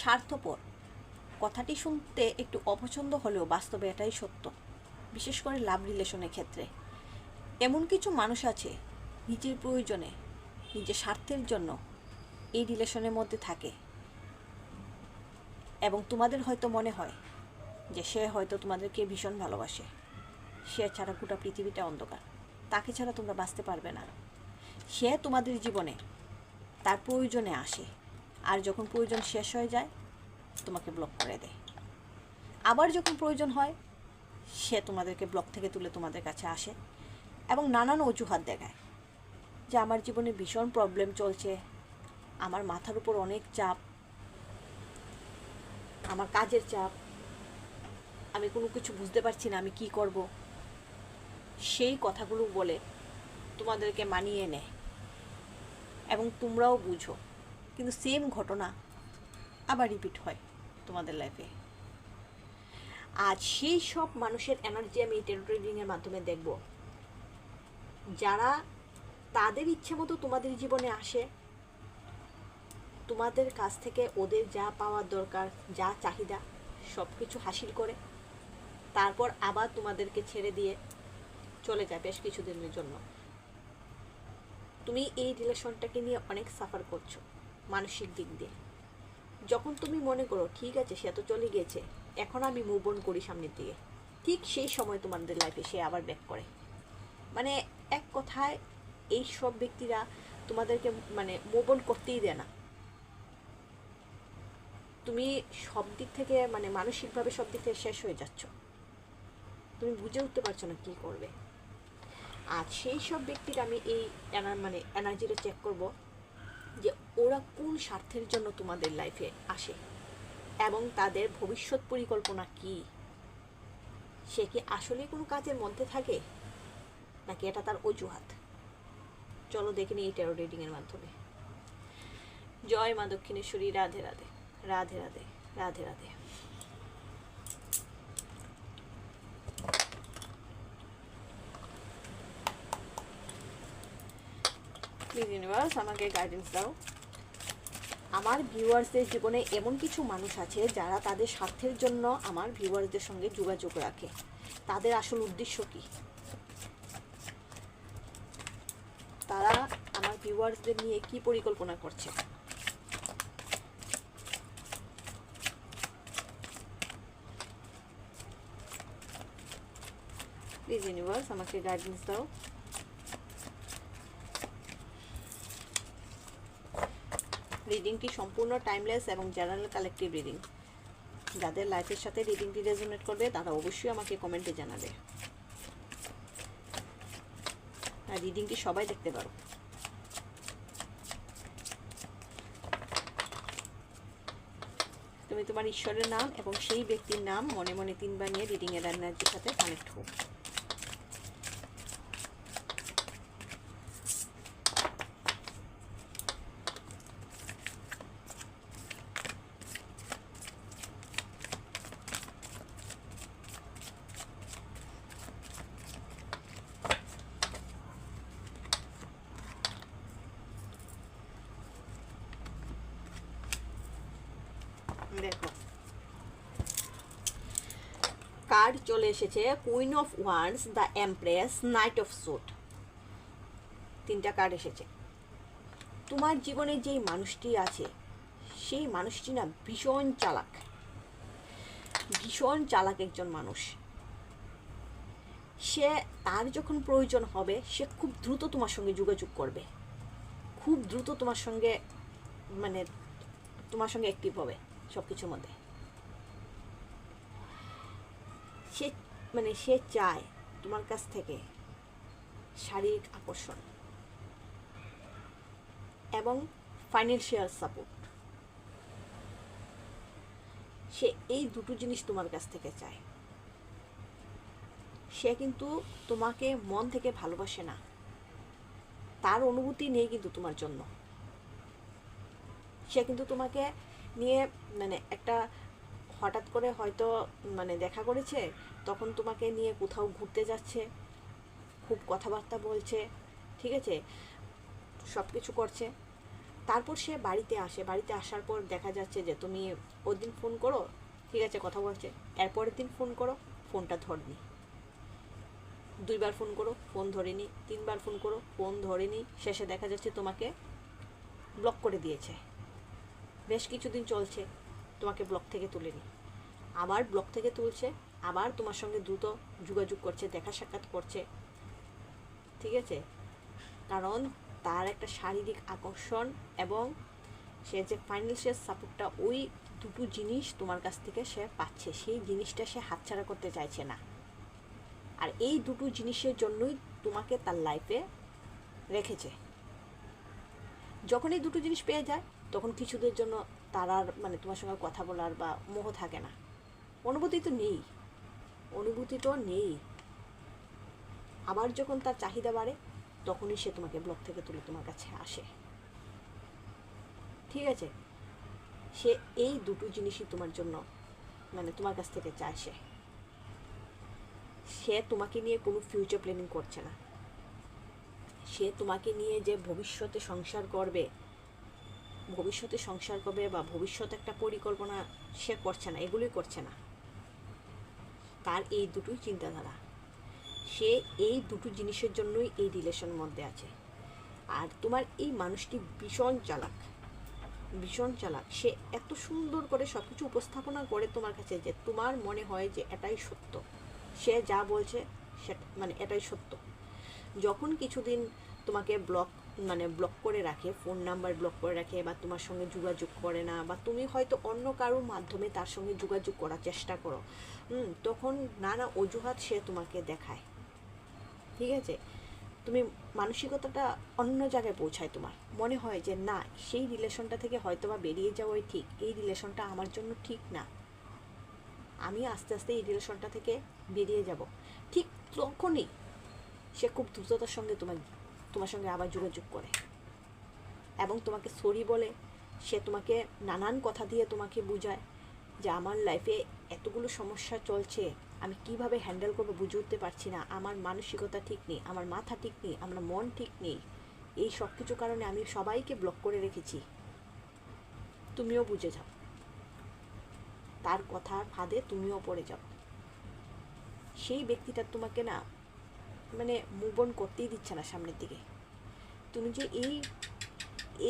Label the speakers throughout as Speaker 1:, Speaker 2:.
Speaker 1: স্বার্থপর। কথাটি শুনতে একটু অপছন্দ হলেও বাস্তবে এটাই সত্য, বিশেষ করে লাভ রিলেশনের ক্ষেত্রে। এমন কিছু মানুষ আছে, নিজের প্রয়োজনে, নিজের স্বার্থের জন্য এই রিলেশনের মধ্যে থাকে। এবং তোমাদের হয়তো মনে হয় যে সে হয়তো তোমাদেরকে ভীষণ ভালোবাসে। সে ছাড়া গোটা পৃথিবীটা অন্ধকার। তাকে ছাড়া তোমরা বাঁচতে পারবে না। সে তোমাদের জীবনে তার প্রয়োজনে আসে। আর যখন প্রয়োজন শেষ হয়ে যায়, তোমাকে ব্লক করে দেয়। আবার যখন প্রয়োজন হয়, সে তোমাদেরকে ব্লক থেকে তুলে তোমাদের কাছে আসে এবং নানান অজুহাত দেখায় যে আমার জীবনে ভীষণ প্রবলেম চলছে, আমার মাথার উপর অনেক চাপ, আমার কাজের চাপ, আমি কোনো কিছু বুঝতে পারছি না, আমি কি করব? সেই কথাগুলো বলে তোমাদেরকে মানিয়ে নেয় এবং তোমরাও বুঝো কিন্তু সেম ঘটনা আবার রিপিট হয় তোমাদের লাইফে আজ সেই সব মানুষের এনার্জি আমি এই মাধ্যমে দেখব। যারা তাদের ইচ্ছে মতো তোমাদের জীবনে আসে, তোমাদের কাছ থেকে ওদের যা পাওয়ার দরকার, যা চাহিদা সব কিছু হাসিল করে, তারপর আবার তোমাদেরকে ছেড়ে দিয়ে চলে যায় বেশ কিছুদিনের জন্য। তুমি এই রিলেশনটাকে নিয়ে অনেক সাফার করছ। মানসিক দিক দিয়ে। যখন তুমি মনে করো, ঠিক আছে, সে তো চলে গিয়েছে, এখন আমি মুভ অন করি সামনের দিকে। ঠিক সেই সময় তোমাদের লাইফে সে আবার ব্যাক করে। মানে এক কথায়, এই সব ব্যক্তিরা তোমাদেরকে মানে মুভ অন করতেই দেয় না। তুমি সব দিক থেকে মানে মানসিকভাবে সব দিক থেকে শেষ হয়ে যাচ্ছ। তুমি বুঝে উঠতে পারছ না কী করবে। আর সেই সব ব্যক্তির আমি এই মানে এনার্জিটা চেক করব। যে ওরা কোন স্বার্থের জন্য তোমাদের লাইফে আসে? এবং তাদের ভবিষ্যৎ পরিকল্পনা কি? সে কি আসলে কোনো কাজের মধ্যে থাকে? নাকি এটা তার অজুহাত? চলো দেখে নিই এই টেরো রিডিংয়ের মাধ্যমে। জয় মা দক্ষিণেশ্বরী, রাধে রাধে রাধে রাধে রাধে রাধে। প্লিজ ইউনিভার্স আমাকে গাইডেন্স দাও। আমার ভিউয়ার্সদের জীবনে এমন কিছু মানুষ আছে যারা তাদের স্বার্থের জন্য আমার ভিউয়ার্সদের সঙ্গে যোগাযোগ রাখে। তাদের আসল উদ্দেশ্য কি? তারা আমার ভিউয়ার্সদের নিয়ে কি পরিকল্পনা করছে? প্লিজ ইউনিভার্স আমাকে গাইডেন্স দাও। রিডিংটি সম্পূর্ণ টাইমলেস এবং জেনারেল কালেকটিভ রিডিং যাদের লাইফের সাথে রিডিংটি রেজোনেট করবে, তারা অবশ্যই আমাকে কমেন্টে জানাবে। আর রিডিংটি সবাই দেখতে পারো। তুমি তোমার ঈশ্বরের নাম এবং সেই ব্যক্তির নাম মনে মনে তিনবার নিয়ে রিডিং এর এনার্জির সাথে কানেক্ট হোক দেখো। কার্ড চলে এসেছে queen of wands the empress knight of suit তিনটা কার্ড এসেছে। তোমার জীবনে যেই মানুষটি আছে, সেই মানুষটি না ভীষণ চালাক। ভীষণ চালাক একজন মানুষ। সে তার যখন প্রয়োজন হবে, সে খুব দ্রুত তোমার সঙ্গে যোগাযোগ করবে। খুব দ্রুত তোমার সঙ্গে মানে তোমার সঙ্গে অ্যাক্টিভ হবে। সব কিছুর মধ্যে। সে মানে সে চায় তোমার কাছ থেকে শারীরিক আকর্ষণ এবং ফাইন্যান্সিয়াল সাপোর্ট সে এই দুটো জিনিস তোমার কাছ থেকে চায়। সে কিন্তু তোমাকে মন থেকে ভালোবাসে না। তার অনুভূতি নেই কিন্তু তোমার জন্য। সে কিন্তু তোমাকে নিয়ে মানে একটা হঠাৎ করে হয়তো মানে দেখা করেছে, তখন তোমাকে নিয়ে কোথাও ঘুরতে যাচ্ছে, খুব কথাবার্তা বলছে, ঠিক আছে? সব কিছু করছে। তারপর সে বাড়িতে আসে। বাড়িতে আসার পর দেখা যাচ্ছে যে, তুমি ওর দিন ফোন করো, ঠিক আছে, কথা বলছে। এরপরের দিন ফোন করো, ফোনটা ধরনি। দুইবার ফোন করো, ফোন ধরেনি। তিনবার ফোন করো, ফোন ধরেনি। শেষে দেখা যাচ্ছে তোমাকে ব্লক করে দিয়েছে। বেশ কিছুদিন চলছে, তোমাকে ব্লক থেকে তুলেনি। আবার ব্লক থেকে তুলছে, আবার তোমার সঙ্গে দ্রুত যোগাযোগ করছে, দেখা সাক্ষাৎ করছে। ঠিক আছে? কারণ তার একটা শারীরিক আকর্ষণ এবং সে যে ফাইন্যান্সিয়াল সাপোর্টটা ওই দুটো জিনিস তোমার কাছ থেকে সে পাচ্ছে। সেই জিনিসটা সে হাতছাড়া করতে চাইছে না। আর এই দুটো জিনিসের জন্যই তোমাকে তার লাইফে রেখেছে। যখন এই দুটো জিনিস পেয়ে যায় তখন কিছুদের জন্য তার আর মানে তোমার সঙ্গে কথা বলার বা মোহ থাকে না। অনুভূতি তো নেই। অনুভূতি তো নেই। আবার যখন তার চাহিদা বাড়ে, তখনই সে তোমাকে ব্লক থেকে তুলে তোমার কাছে আসে। ঠিক আছে? সে এই দুটো জিনিসই তোমার জন্য মানে তোমার কাছ থেকে চায় সে। সে তোমাকে নিয়ে কোনো ফিউচার প্ল্যানিং করছে না। সে তোমাকে নিয়ে যে ভবিষ্যতে সংসার করবে ভবিষ্যতে সংসার করবে বা ভবিষ্যতে একটা পরিকল্পনা সে করছে না, এগুলোই করছে না। তার এই দুটোই চিন্তাধারা। সে এই দুটো জিনিসের জন্যই এই রিলেশনের মধ্যে আছে। আর তোমার এই মানুষটি ভীষণ চালাক। ভীষণ চালাক। সে এত সুন্দর করে সব কিছু উপস্থাপনা করে তোমার কাছে যে তোমার মনে হয় যে এটাই সত্য। সে যা বলছে সেটা মানে এটাই সত্য। যখন কিছুদিন তোমাকে ব্লক মানে ব্লক করে রাখে ফোন নাম্বার ব্লক করে রাখে বা তোমার সঙ্গে যোগাযোগ করে না বা তুমি হয়তো অন্য কারোর মাধ্যমে তার সঙ্গে যোগাযোগ করার চেষ্টা করো। হুম, তখন নানা অজুহাত সে তোমাকে দেখায়। ঠিক আছে? তুমি মানসিকতাটা অন্য জায়গায় পৌঁছায় তোমার। মনে হয় যে না সেই রিলেশনটা থেকে হয়তো বা বেরিয়ে যাওয়াই ঠিক। এই রিলেশনটা আমার জন্য ঠিক না। আমি আস্তে আস্তে এই রিলেশনটা থেকে বেরিয়ে যাব। ঠিক তখনই সে খুব দ্রুততার সঙ্গে তোমার তোমার সঙ্গে আবার যোগাযোগ করে। এবং তোমাকে সরি বলে, সে তোমাকে নানান কথা দিয়ে তোমাকে বোঝায় যে আমার লাইফে এতগুলো সমস্যা চলছে, আমি কীভাবে হ্যান্ডেল করব বুঝে উঠতে পারছি না। আমার মানসিকতা ঠিক নেই, আমার মাথা ঠিক নেই, আমার মন ঠিক নেই। এই সব কিছু কারণে আমি সবাইকে ব্লক করে রেখেছি। তুমিও বুঝে যাও। তার কথার ফাঁদে তুমিও পড়ে যাও। সেই ব্যক্তিটা তোমাকে না মানে মুভ অন করতেই দিচ্ছে না সামনের দিকে। তুমি যে এই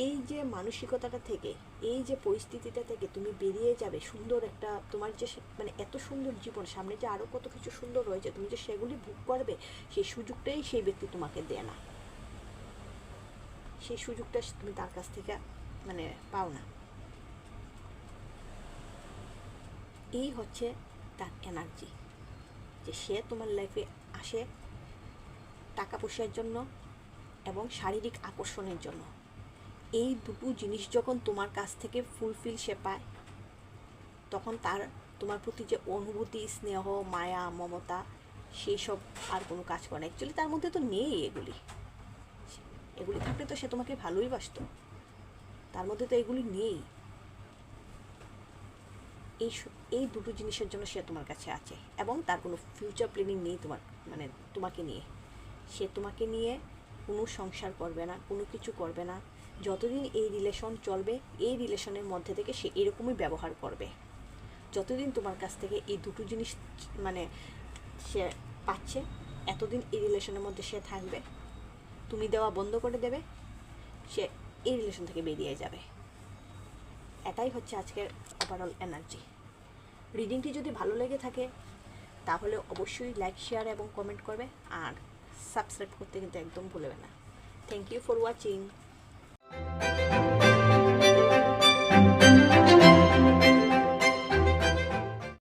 Speaker 1: এই যে মানসিকতাটা থেকে, এই যে পরিস্থিতিটা থেকে তুমি বেরিয়ে যাবে সুন্দর একটা, তোমার যে মানে এত সুন্দর জীবন, সামনে যে আরও কত কিছু সুন্দর রয়েছে, তুমি যে সেগুলি ভোগ করবে, সেই সুযোগটাই সেই ব্যক্তি তোমাকে দেয় না। সেই সুযোগটা তুমি তার কাছ থেকে মানে পাও না। এই হচ্ছে তার এনার্জি যে সে তোমার লাইফে আসে টাকা পয়সার জন্য এবং শারীরিক আকর্ষণের জন্য। এই দুটো জিনিস যখন তোমার কাছ থেকে ফুলফিল সে পায়, তখন তার, তোমার প্রতি যে অনুভূতি, স্নেহ, মায়া, মমতা সেই সব আর কোনো কাজ করে না। অ্যাকচুয়ালি তার মধ্যে তো নেই এগুলি। এগুলি থাকলে তো সে তোমাকে ভালোই বাসতো। তার মধ্যে তো এগুলি নেই। এই এই দুটো জিনিসের জন্য সে তোমার কাছে আছে এবং তার কোনো ফিউচার প্ল্যানিং নেই তোমার মানে তোমাকে নিয়ে। সে তোমাকে নিয়ে কোনো সংসার করবে না, কোনো কিছু করবে না। যতদিন এই রিলেশন চলবে, এই রিলেশনের মধ্যে থেকে সে এরকমই ব্যবহার করবে। যতদিন তোমার কাছ থেকে এই দুটো জিনিস মানে সে পাচ্ছে, এতদিন এই রিলেশনের মধ্যে সে থাকবে। তুমি দেওয়া বন্ধ করে দেবে, সে এই রিলেশন থেকে বেরিয়ে যাবে। এটাই হচ্ছে আজকের ওভারঅল এনার্জি রিডিংটি যদি ভালো লেগে থাকে, তাহলে অবশ্যই লাইক শেয়ার এবং কমেন্ট করবে। আর সাবস্ক্রাইব করতে কিন্তু একদম ভুলবে না। Thank you for watching